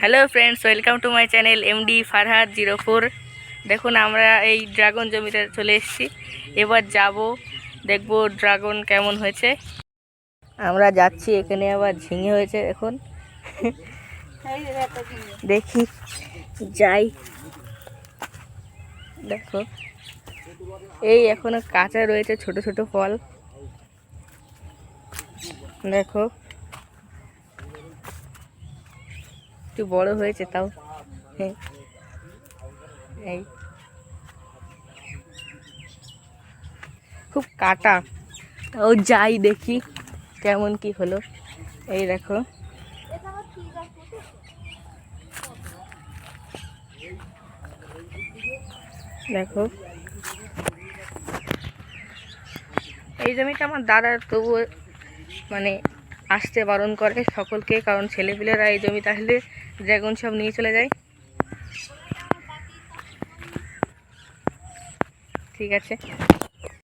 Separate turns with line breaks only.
Hello friends welcome to my channel MD Farhad zero four দেখুন আমরা এই dragon জমিতে চলে এসেছি। এবার যাব দেখব ড্রাগন কেমন হয়েছে। আমরা যাচ্ছি এখানে আবার ঝিঙে হয়েছে এখন দেখি যাই। দেখো। এই এখনও কাঁচা রয়েছে ছোট ছোট ফল। দেখো। একটু বড় হয়েছে, তাও। হ্যাঁ। এই। খুব কাটা। ও যাই দেখি কেমন কি হলো। এই দেখো। দেখো। এই জমিটা আমার দাদা তবুও মানে আসতে বারণ করে সকলকে, কারণ ছেলেপিলেরা এই জমিতে আসলে ড্রাগন সব নিয়ে চলে যায়। ঠিক আছে।